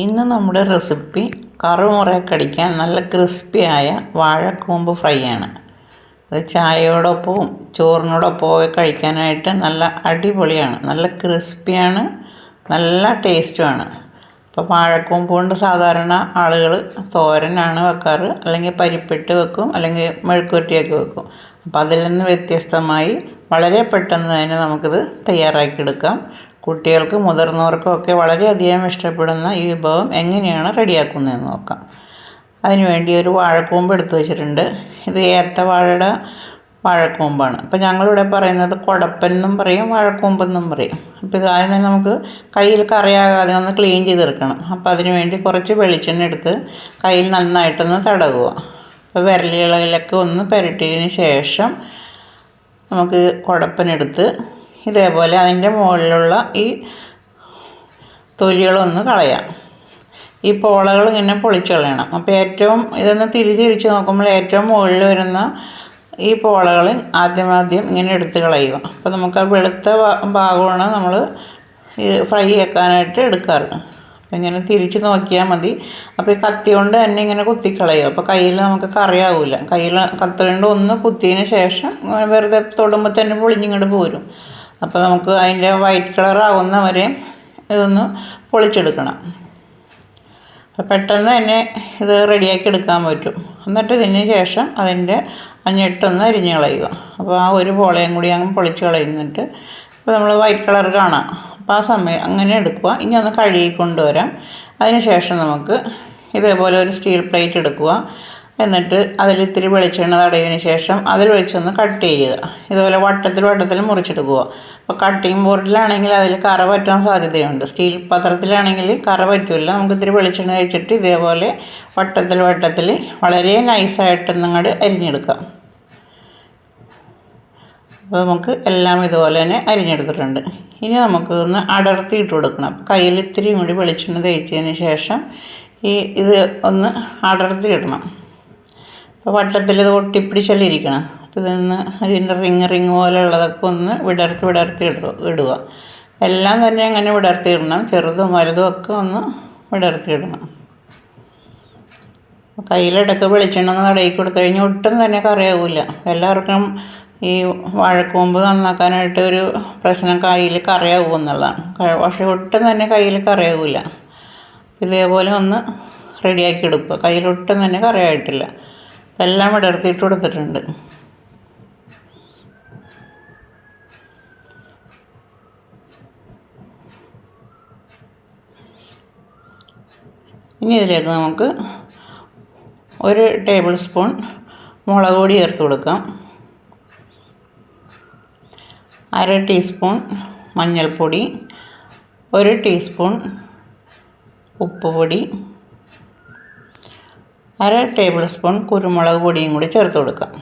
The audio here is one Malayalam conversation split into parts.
ഇന്ന് നമ്മുടെ റെസിപ്പി കറുമുറ കടിക്കാൻ നല്ല ക്രിസ്പിയായ വാഴക്കൂമ്പ് ഫ്രൈ ആണ് അത് ചായയോടൊപ്പവും ചോറിനോടൊപ്പവും കഴിക്കാനായിട്ട് നല്ല അടിപൊളിയാണ്. നല്ല ക്രിസ്പിയാണ് നല്ല ടേസ്റ്റുമാണ്. അപ്പോൾ വാഴക്കൂമ്പ് കൊണ്ട് സാധാരണ ആളുകൾ തോരനാണ് വെക്കാറ് അല്ലെങ്കിൽ പരിപ്പിട്ട് വെക്കും അല്ലെങ്കിൽ മെഴുക്കുവരട്ടിയൊക്കെ വെക്കും. അപ്പോൾ അതിൽ നിന്ന് വ്യത്യസ്തമായി വളരെ പെട്ടെന്ന് തന്നെ നമുക്കിത് തയ്യാറാക്കിയെടുക്കാം. കുട്ടികൾക്ക് മുതിർന്നവർക്കും ഒക്കെ വളരെയധികം ഇഷ്ടപ്പെടുന്ന ഈ വിഭവം എങ്ങനെയാണ് റെഡിയാക്കുന്നതെന്ന് നോക്കാം. അതിനുവേണ്ടി ഒരു വാഴക്കൂമ്പ് എടുത്തു വെച്ചിട്ടുണ്ട്. ഇത് ഏത്തവാഴയുടെ വാഴക്കൂമ്പാണ്. അപ്പോൾ ഞങ്ങളിവിടെ പറയുന്നത് കുടപ്പൻ എന്നും പറയും വാഴക്കൂമ്പെന്നും പറയും. അപ്പോൾ ഇതായത് തന്നെ നമുക്ക് കയ്യിൽ കറിയാകാതെ ഒന്ന് ക്ലീൻ ചെയ്തെടുക്കണം. അപ്പോൾ അതിന് വേണ്ടി കുറച്ച് വെളിച്ചെണ്ണ എടുത്ത് കയ്യിൽ നന്നായിട്ടൊന്ന് തടവുക. അപ്പോൾ വിരലുകളിലൊക്കെ ഒന്ന് പുരട്ടിയതിന് ശേഷം നമുക്ക് കുടപ്പനെടുത്ത് ഇതേപോലെ അതിന്റെ മുകളിലുള്ള ഈ തൊലികളൊന്ന് കളയാം. ഈ പോളകൾ ഇങ്ങനെ പൊളിച്ച് കളയണം. അപ്പോൾ ഏറ്റവും ഇതൊന്ന് തിരിച്ച് തിരിച്ച് നോക്കുമ്പോൾ ഏറ്റവും മുകളിൽ വരുന്ന ഈ പോളകൾ ആദ്യം ആദ്യം ഇങ്ങനെ എടുത്ത് കളയുക. അപ്പോൾ നമുക്ക് ആ വെളുത്ത ഭാഗമാണ് നമ്മൾ ഫ്രൈ ആക്കാനായിട്ട് എടുക്കാറ്. അപ്പോൾ ഇങ്ങനെ തിരിച്ച് നോക്കിയാൽ മതി. അപ്പോൾ ഈ കത്തി കൊണ്ട് തന്നെ ഇങ്ങനെ കുത്തിക്കളയും അപ്പോൾ കയ്യിൽ നമുക്ക് കറിയാവില്ല കയ്യിൽ കത്തി കൊണ്ട് ഒന്ന് കുത്തിയതിന് ശേഷം വെറുതെ തൊടുമ്പോൾ തന്നെ പൊളിഞ്ഞിങ്ങോട്ട് പോരും. അപ്പോൾ നമുക്ക് അതിന്റെ വൈറ്റ് കളർ ആവുന്നവരെ ഇതൊന്ന് പൊളിച്ചെടുക്കണം. പെട്ടെന്ന് തന്നെ ഇത് റെഡിയാക്കി എടുക്കാൻ പറ്റും. എന്നിട്ട് ഇതിന് ശേഷം അതിന്റെ അഞ്ഞിട്ടൊന്ന് അരിഞ്ഞ് കളയുക. അപ്പോൾ ആ ഒരു പോളയും കൂടി അങ്ങ് പൊളിച്ച് കളയുന്നിട്ട് ഇപ്പോൾ നമ്മൾ വൈറ്റ് കളർ കാണാം. അപ്പോൾ ആ സമയം അങ്ങനെ എടുക്കുക. ഇനി ഒന്ന് കഴുകി കൊണ്ടുവരാം. അതിന് ശേഷം നമുക്ക് ഇതേപോലെ ഒരു സ്റ്റീൽ പ്ലേറ്റ് എടുക്കുക. എന്നിട്ട് അതിൽ ഇത്തിരി വെളിച്ചെണ്ണ തടയതിന് ശേഷം അതിൽ വെച്ചൊന്ന് കട്ട് ചെയ്യുക. ഇതുപോലെ വട്ടത്തിൽ വട്ടത്തിൽ മുറിച്ചെടുക്കുക. അപ്പോൾ കട്ടിങ് ബോർഡിലാണെങ്കിൽ അതിൽ കറ പറ്റാൻ സാധ്യതയുണ്ട്. സ്റ്റീൽ പാത്രത്തിലാണെങ്കിൽ കറ പറ്റില്ല നമുക്ക് ഇത്തിരി വെളിച്ചെണ്ണ വെച്ചിട്ട് ഇതേപോലെ വട്ടത്തിൽ വട്ടത്തിൽ വളരെ നൈസായിട്ട് നിങ്ങട് അരിഞ്ഞെടുക്കാം അപ്പോൾ നമുക്ക് എല്ലാം ഇതുപോലെ തന്നെ അരിഞ്ഞെടുത്തിട്ടുണ്ട്. ഇനി നമുക്ക് ഒന്ന് അടർത്തിയിട്ട് കൊടുക്കണം. കയ്യിൽ ഇത്തിരി കൂടി വെളിച്ചെണ്ണ തേച്ചതിന് ശേഷം ഈ ഇത് ഒന്ന് അടർത്തി ഇടണം. വട്ടത്തിൽ ഇത് ഒട്ടിപ്പിടിച്ചല്ലിരിക്കണം അപ്പോൾ ഇതൊന്ന് ഇതിന്റെ റിങ് റിങ് പോലെയുള്ളതൊക്കെ ഒന്ന് വിടർത്തി വിടർത്തി ഇടുക ഇടുക. എല്ലാം തന്നെ അങ്ങനെ വിടർത്തി ഇടണം. ചെറുതും വലുതും ഒക്കെ ഒന്ന് വിടർത്തി ഇടണം. കയ്യിലിടക്ക് വെളിച്ചെണ്ണ തടയി കൊടുത്തു കഴിഞ്ഞാൽ ഒട്ടും തന്നെ കറിയാവില്ല. എല്ലാവർക്കും ഈ വാഴക്കൂമ്പ് നന്നാക്കാനായിട്ട് ഒരു പ്രശ്നം കയ്യിൽ കറിയാവും എന്നുള്ളതാണ്. പക്ഷേ ഒട്ടും തന്നെ കയ്യിൽ കറിയാവില്ല. ഇതേപോലെ ഒന്ന് റെഡിയാക്കി എടുക്കുക. കയ്യിലൊട്ടും തന്നെ കറിയായിട്ടില്ല. എല്ലാം വിടർത്തിയിട്ട് കൊടുത്തിട്ടുണ്ട്. ഇനി ഇതിലേക്ക് നമുക്ക് ഒരു ടേബിൾ സ്പൂൺ മുളക് പൊടി ചേർത്ത് കൊടുക്കാം. അര ടീസ്പൂൺ മഞ്ഞൾപ്പൊടി ഒരു ടീസ്പൂൺ ഉപ്പ് പൊടി അര ടേബിൾ സ്പൂൺ കുരുമുളക് പൊടിയും കൂടി ചേർത്ത് കൊടുക്കാം.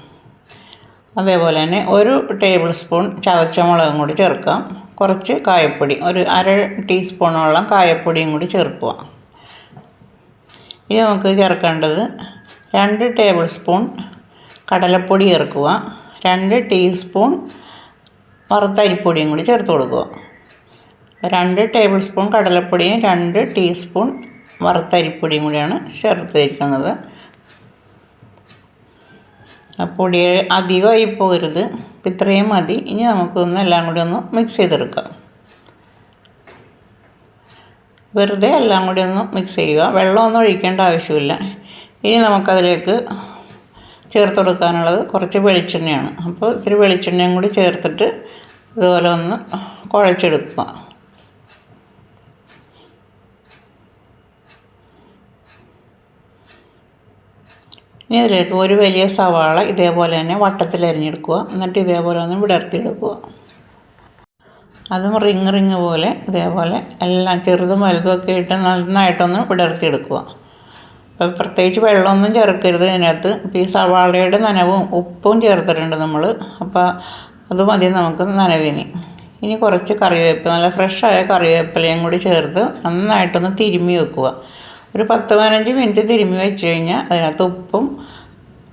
അതേപോലെ തന്നെ ഒരു ടേബിൾ സ്പൂൺ ചതച്ച മുളകും കൂടി ചേർക്കാം. കുറച്ച് കായപ്പൊടി ഒരു അര ടീസ്പൂണോളം കായപ്പൊടിയും കൂടി ചേർക്കുക. ഇനി നമുക്ക് ചേർക്കേണ്ടത് രണ്ട് ടേബിൾ സ്പൂൺ കടലപ്പൊടി ചേർക്കുക രണ്ട് ടീസ്പൂൺ വറുത്ത അരിപ്പൊടിയും കൂടി ചേർത്ത് കൊടുക്കുക. രണ്ട് ടേബിൾ സ്പൂൺ കടലപ്പൊടിയും രണ്ട് ടീസ്പൂൺ വറുത്ത അരിപ്പൊടിയും കൂടിയാണ് ചേർത്തിരിക്കുന്നത്. ആ പൊടി അധികമായി പോകരുത്. ഇത്രയും മതി. ഇനി നമുക്കൊന്ന് എല്ലാം കൂടി ഒന്ന് മിക്സ് ചെയ്തെടുക്കാം. വെറുതെ എല്ലാം കൂടി ഒന്ന് മിക്സ് ചെയ്യുക. വെള്ളമൊന്നും ഒഴിക്കേണ്ട ആവശ്യമില്ല. ഇനി നമുക്കതിലേക്ക് ചേർത്ത് കൊടുക്കാനുള്ളത് കുറച്ച് വെളിച്ചെണ്ണയാണ്. അപ്പോൾ ഇത്തിരി വെളിച്ചെണ്ണയും കൂടി ചേർത്തിട്ട് ഇതുപോലെ ഒന്ന് കുഴച്ചെടുക്കുക. ഇനി ഇതിലേക്ക് ഒരു വലിയ സവാള ഇതേപോലെ തന്നെ വട്ടത്തിൽ അരിഞ്ഞെടുക്കുക. എന്നിട്ട് ഇതേപോലെ ഒന്ന് വിടർത്തിയെടുക്കുക. അതും റിങ് റിങ് പോലെ ഇതേപോലെ എല്ലാം ചെറുതും വലുതുമൊക്കെ ഇട്ട് നന്നായിട്ടൊന്ന് വിടർത്തിയെടുക്കുക. അപ്പോൾ പ്രത്യേകിച്ച് വെള്ളമൊന്നും ചേർക്കരുത് ഇതിനകത്ത്. ഇപ്പോൾ ഈ സവാളയുടെ നനവും ഉപ്പും ചേർത്തിട്ടുണ്ട് നമ്മൾ അപ്പോൾ അത് മതി നമുക്ക് നനവിന്. ഇനി കുറച്ച് കറിവേപ്പില നല്ല ഫ്രഷായ കറിവേപ്പിലയും കൂടി ചേർത്ത് നന്നായിട്ടൊന്ന് തിരുമ്മി വെക്കുക. ഒരു പത്ത് പതിനഞ്ച് മിനിറ്റ് തിരുമ്മി വെച്ച് കഴിഞ്ഞാൽ അതിനകത്ത് ഉപ്പും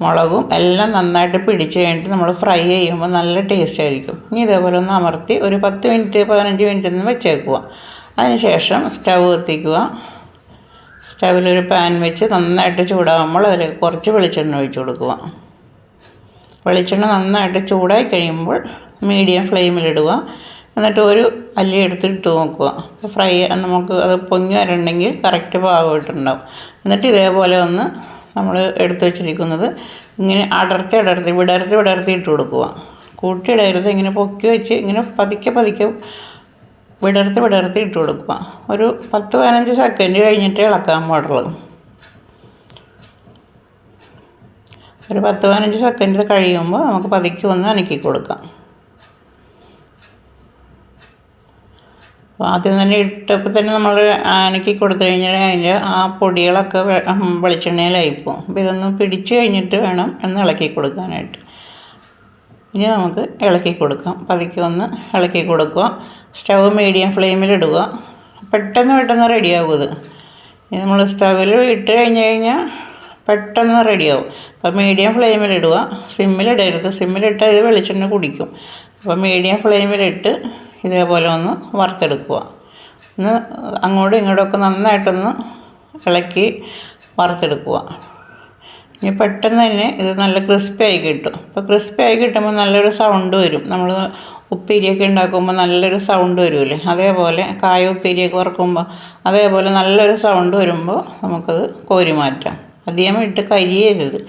മുളകും എല്ലാം നന്നായിട്ട് പിടിച്ച് കഴിഞ്ഞിട്ട് നമ്മൾ ഫ്രൈ ചെയ്യുമ്പോൾ നല്ല ടേസ്റ്റ് ആയിരിക്കും. ഇനി ഇതേപോലെ ഒന്ന് അമർത്തി ഒരു പത്ത് മിനിറ്റ് പതിനഞ്ച് മിനിറ്റ് ഒന്ന് വെച്ചേക്കുക. അതിനുശേഷം സ്റ്റവ് കത്തിക്കുക. സ്റ്റവിലൊരു പാൻ വെച്ച് നന്നായിട്ട് ചൂടാകുമ്പോൾ അതിൽ കുറച്ച് വെളിച്ചെണ്ണ ഒഴിച്ചു കൊടുക്കുക. വെളിച്ചെണ്ണ നന്നായിട്ട് ചൂടായി കഴിയുമ്പോൾ മീഡിയം ഫ്ലെയിമിലിടുക. എന്നിട്ട് ഒരു അല്ലി എടുത്തിട്ട് നോക്കുക. ഫ്രൈ നമുക്ക് അത് പൊങ്ങി വരണമെങ്കിൽ കറക്റ്റ് പാകമായിട്ടുണ്ടാവും എന്നിട്ട് ഇതേപോലെ ഒന്ന് നമ്മൾ എടുത്തു വെച്ചിരിക്കുന്നത് ഇങ്ങനെ അടർത്തി അടർത്തി വിടർത്തി വിടർത്തി ഇട്ട് കൊടുക്കുക. കൂട്ടിയിടരുത് ഇങ്ങനെ പൊക്കി വെച്ച് ഇങ്ങനെ പതുക്കെ പതുക്കെ വിടർത്തി വിടർത്തി ഇട്ട് കൊടുക്കുക. ഒരു പത്ത് പതിനഞ്ച് സെക്കൻഡ് കഴിഞ്ഞിട്ട് ഇളക്കാൻ പാടുള്ളൂ. ഒരു പത്ത് പതിനഞ്ച് സെക്കൻഡ് കഴിയുമ്പോൾ നമുക്ക് പതുക്കെ ഒന്ന് അനക്കി കൊടുക്കാം. അപ്പോൾ ആദ്യം തന്നെ ഇട്ടപ്പോൾ തന്നെ നമ്മൾ അനക്കി കൊടുത്തു കഴിഞ്ഞാൽ അതിന്റെ ആ പൊടികളൊക്കെ വെളിച്ചെണ്ണയിലായിപ്പോവും അപ്പോൾ ഇതൊന്ന് പിടിച്ച് കഴിഞ്ഞിട്ട് വേണം ഒന്ന് ഇളക്കി കൊടുക്കാനായിട്ട്. ഇനി നമുക്ക് ഇളക്കി കൊടുക്കാം. പതുക്കെ ഒന്ന് ഇളക്കി കൊടുക്കുക. സ്റ്റവ് മീഡിയം ഫ്ലെയിമിലിടുക പെട്ടെന്ന് പെട്ടെന്ന് റെഡിയാകും ഇത്. ഇനി നമ്മൾ സ്റ്റവിൽ ഇട്ട് കഴിഞ്ഞ് കഴിഞ്ഞാൽ പെട്ടെന്ന് റെഡിയാവും അപ്പോൾ മീഡിയം ഫ്ലെയിമിലിടുക സിമ്മിലിടരുത് സിമ്മിലിട്ട് ഇത് വെളിച്ചെണ്ണ കുടിക്കും. അപ്പോൾ മീഡിയം ഫ്ലെയിമിലിട്ട് ഇതേപോലെ ഒന്ന് വറുത്തെടുക്കുക. ഒന്ന് അങ്ങോട്ടും ഇങ്ങോട്ടുമൊക്കെ നന്നായിട്ടൊന്ന് ഇളക്കി വറുത്തെടുക്കുക. ഇനി പെട്ടെന്ന് തന്നെ ഇത് നല്ല ക്രിസ്പി ആയി കിട്ടും. അപ്പോൾ ക്രിസ്പി ആയി കിട്ടുമ്പോൾ നല്ലൊരു സൗണ്ട് വരും. നമ്മൾ ഉപ്പേരിയൊക്കെ ഉണ്ടാക്കുമ്പോൾ നല്ലൊരു സൗണ്ട് വരുമല്ലേ? അതേപോലെ കായ ഉപ്പേരിയൊക്കെ വറുക്കുമ്പോൾ അതേപോലെ നല്ലൊരു സൗണ്ട് വരുമ്പോൾ നമുക്കത് കോരി മാറ്റാം. അധികം ഇട്ട് കരിയരുത്.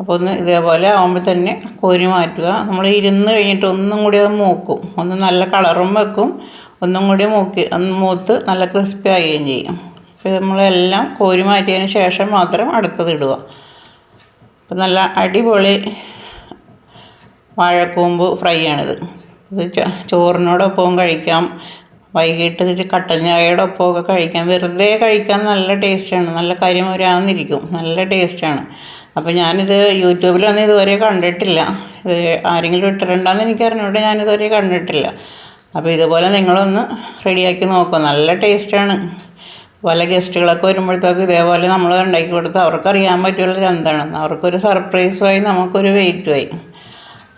അപ്പോൾ ഒന്ന് ഇതേപോലെ ആകുമ്പോൾ തന്നെ കോരി മാറ്റുക. നമ്മൾ ഇരുന്ന് കഴിഞ്ഞിട്ട് ഒന്നും കൂടി അത് മൂക്കും. ഒന്ന് നല്ല കളറും വെക്കും. ഒന്നും കൂടി മൂക്കി മൂത്ത് നല്ല ക്രിസ്പി ആകുകയും ചെയ്യും. അപ്പോൾ നമ്മളെല്ലാം കോരി മാറ്റിയതിന് ശേഷം മാത്രം അടുത്തത് ഇടുക. അപ്പോൾ നല്ല അടിപൊളി വാഴക്കൂമ്പ് ഫ്രൈ ആണിത്. ഇത് ചോറിനോടൊപ്പവും കഴിക്കാം. വൈകിട്ട് കട്ടൻ ചായയോടൊപ്പം ഒക്കെ കഴിക്കാം. വെറുതെ കഴിക്കാൻ നല്ല ടേസ്റ്റാണ്. നല്ല കരിമുരാന്നിരിക്കും. നല്ല ടേസ്റ്റാണ്. അപ്പോൾ ഞാനിത് യൂട്യൂബിലൊന്നും ഇതുവരെ കണ്ടിട്ടില്ല. ഇത് ആരെങ്കിലും ഇട്ടിട്ടുണ്ടോ ഇട്ടിട്ടുണ്ടെന്ന് എനിക്കറിഞ്ഞൂടെ ഞാനിതുവരെ കണ്ടിട്ടില്ല. അപ്പോൾ ഇതുപോലെ നിങ്ങളൊന്ന് റെഡിയാക്കി നോക്കുക നല്ല ടേസ്റ്റാണ്. പല ഗസ്റ്റുകളൊക്കെ വരുമ്പോഴത്തേക്ക് ഇതേപോലെ നമ്മൾ ഉണ്ടാക്കി കൊടുത്ത് അവർക്കറിയാൻ പറ്റുള്ളത് എന്താണെന്ന്. അവർക്കൊരു സർപ്രൈസുമായി നമുക്കൊരു വെയിറ്റുമായി.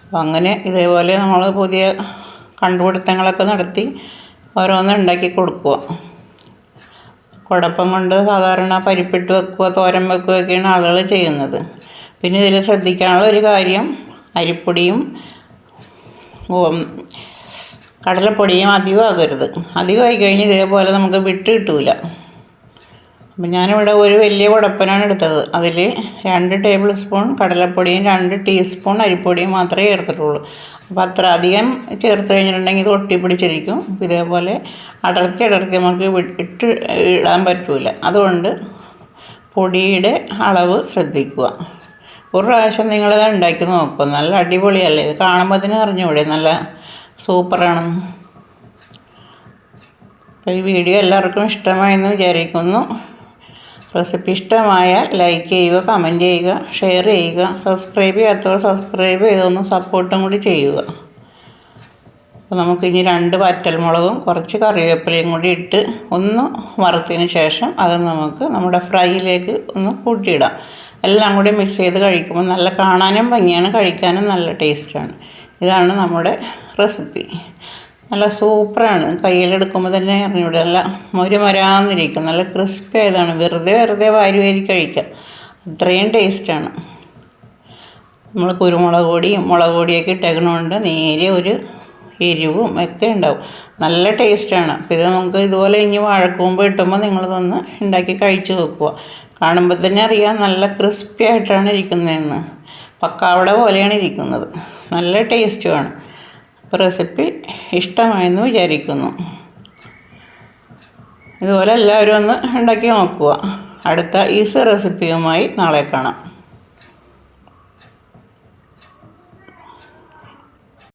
അപ്പം അങ്ങനെ ഇതേപോലെ നമ്മൾ പുതിയ കണ്ടുപിടുത്തങ്ങളൊക്കെ നടത്തി ഓരോന്ന് ഉണ്ടാക്കി കൊടുക്കുക കുഴപ്പം കൊണ്ട് സാധാരണ പരിപ്പിട്ട് വെക്കുക തോരൻ വെക്കുകയൊക്കെയാണ് ആളുകൾ ചെയ്യുന്നത്. പിന്നെ ഇതിൽ ശ്രദ്ധിക്കാനുള്ള ഒരു കാര്യം അരിപ്പൊടിയും കടലപ്പൊടിയും അധികമാകരുത് അധികമായി കഴിഞ്ഞ് ഇതേപോലെ നമുക്ക് വിട്ട് കിട്ടൂല. അപ്പം ഞാനിവിടെ ഒരു വലിയ കുടപ്പനാണ് എടുത്തത്. അതിൽ രണ്ട് ടേബിൾ സ്പൂൺ കടലപ്പൊടിയും രണ്ട് ടീസ്പൂൺ അരിപ്പൊടിയും മാത്രമേ ചേർത്തിട്ടുള്ളൂ. അപ്പോൾ അത്ര അധികം ചേർത്ത് കഴിഞ്ഞിട്ടുണ്ടെങ്കിൽ ഇത് ഒട്ടിപ്പിടിച്ചിരിക്കും. അപ്പോൾ ഇതേപോലെ അടർത്തി അടർത്തി നമുക്ക് ഇട്ട് ഇടാൻ പറ്റില്ല അതുകൊണ്ട് പൊടിയുടെ അളവ് ശ്രദ്ധിക്കുക. ഒരു പ്രാവശ്യം നിങ്ങളിത് ഉണ്ടാക്കി നോക്കുക. നല്ല അടിപൊളിയല്ലേ? ഇത് കാണുമ്പോൾ തന്നെ അറിഞ്ഞുകൂടെ? നല്ല സൂപ്പറാണെന്ന് അപ്പോൾ ഈ വീഡിയോ എല്ലാവർക്കും ഇഷ്ടമായെന്ന് വിചാരിക്കുന്നു. റെസിപ്പി ഇഷ്ടമായാൽ ലൈക്ക് ചെയ്യുക കമന്റ് ചെയ്യുക ഷെയർ ചെയ്യുക സബ്സ്ക്രൈബ് ചെയ്യാത്തവർ സബ്സ്ക്രൈബ് ചെയ്തൊന്ന് സപ്പോർട്ടും കൂടി ചെയ്യുക. അപ്പോൾ നമുക്കിനി രണ്ട് വറ്റൽമുളകും കുറച്ച് കറിവേപ്പിലയും കൂടി ഇട്ട് ഒന്ന് വറുത്തതിന് ശേഷം അത് നമുക്ക് നമ്മുടെ ഫ്രൈയിലേക്ക് ഒന്ന് കൂട്ടിയിടാം. എല്ലാം കൂടി മിക്സ് ചെയ്ത് കഴിക്കുമ്പോൾ നല്ല കാണാനും ഭംഗിയാണ് കഴിക്കാനും നല്ല ടേസ്റ്റാണ് ഇതാണ് നമ്മുടെ റെസിപ്പി നല്ല സൂപ്പറാണ്. കയ്യിലെടുക്കുമ്പോൾ തന്നെ അറിഞ്ഞൂടെ. നല്ല മൊരു മരാന്നിരിക്കും നല്ല ക്രിസ്പി ആയതാണ് വെറുതെ വെറുതെ വാരി വാരി കഴിക്കാം. അത്രയും ടേസ്റ്റാണ്. നമ്മൾ കുരുമുളക് പൊടിയും മുളക് പൊടിയൊക്കെ ഇട്ടേക്കണോണ്ട് നേരെ ഒരു എരിവും ഒക്കെ ഉണ്ടാവും. നല്ല ടേസ്റ്റാണ്. അപ്പോൾ ഇത് നമുക്ക് ഇതുപോലെ ഇനി വാഴക്കൂമ്പ് കിട്ടുമ്പോൾ നിങ്ങളിതൊന്ന് ഉണ്ടാക്കി കഴിച്ച് നോക്കുക. കാണുമ്പോൾ തന്നെ അറിയാം നല്ല ക്രിസ്പി ആയിട്ടാണ് ഇരിക്കുന്നതെന്ന്. പക്കാവട പോലെയാണ് ഇരിക്കുന്നത്. നല്ല ടേസ്റ്റുമാണ്. റെസിപ്പി ഇഷ്ടമായെന്ന് വിചാരിക്കുന്നു. ഇതുപോലെ എല്ലാവരും ഒന്ന് ഉണ്ടാക്കി നോക്കുക. അടുത്ത ഈസി റെസിപ്പിയുമായി നാളെ കാണാം.